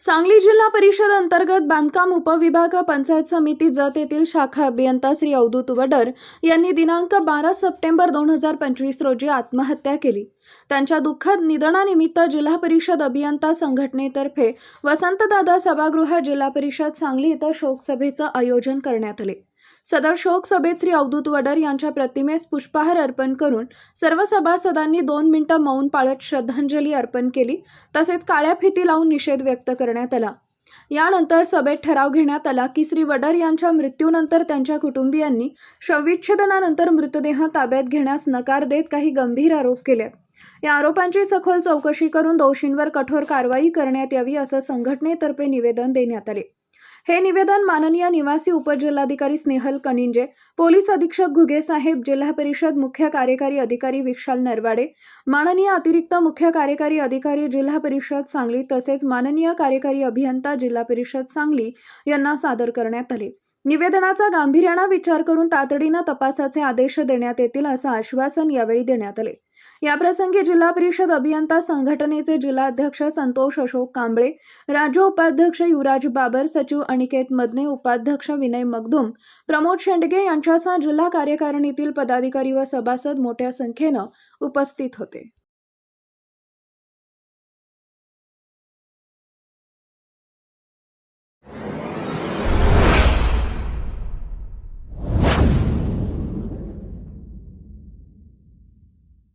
सांगली जिल्हा परिषद अंतर्गत बांधकाम उपविभाग पंचायत समिती जत येथील शाखा अभियंता श्री अवधूत वडर यांनी दिनांक बारा सप्टेंबर दोन हजार पंचवीस रोजी आत्महत्या केली. त्यांच्या दुःखद निधनानिमित्त जिल्हा परिषद अभियंता संघटनेतर्फे वसंतदादा सभागृह जिल्हा परिषद सांगली इथं शोकसभेचं आयोजन करण्यात आले. सदर शोक सभेत श्री अवधूत वडर यांच्या प्रतिमेस पुष्पहार अर्पण करून सर्व सभासदांनी दोन मिनिटं मौन पाळत श्रद्धांजली अर्पण केली. तसेच काळ्या फिती लावून निषेध व्यक्त करण्यात आला. यानंतर सभेत ठराव घेण्यात आला की श्री वडर यांच्या मृत्यूनंतर त्यांच्या कुटुंबियांनी शवविच्छेदनानंतर मृतदेह ताब्यात घेण्यास नकार देत काही गंभीर आरोप केले या आरोपांची सखोल चौकशी करून दोषींवर कठोर कारवाई करण्यात यावी असं संघटनेतर्फे निवेदन देण्यात आले. हे निवेदन माननीय निवासी उपजिल्हाधिकारी स्नेहल कनिंजे पोलीस अधीक्षक घुगेसाहेब जिल्हा परिषद मुख्य कार्यकारी अधिकारी विशाल नरवाडे माननीय अतिरिक्त मुख्य कार्यकारी अधिकारी जिल्हा परिषद सांगली तसेच माननीय कार्यकारी अभियंता जिल्हा परिषद सांगली यांना सादर करण्यात आले. निवेदनाचा गांभीर्यानं विचार करून तातडीनं तपासाचे आदेश देण्यात येतील असं आश्वासन यावेळी देण्यात आले. याप्रसंगी जिल्हा परिषद अभियंता संघटनेचे जिल्हाध्यक्ष संतोष अशोक कांबळे राज्य उपाध्यक्ष युवराज बाबर सचिव अनिकेत मदने उपाध्यक्ष विनय मगदुम प्रमोद शेंडगे यांच्यासह जिल्हा कार्यकारिणीतील पदाधिकारी व सभासद मोठ्या संख्येनं उपस्थित होते.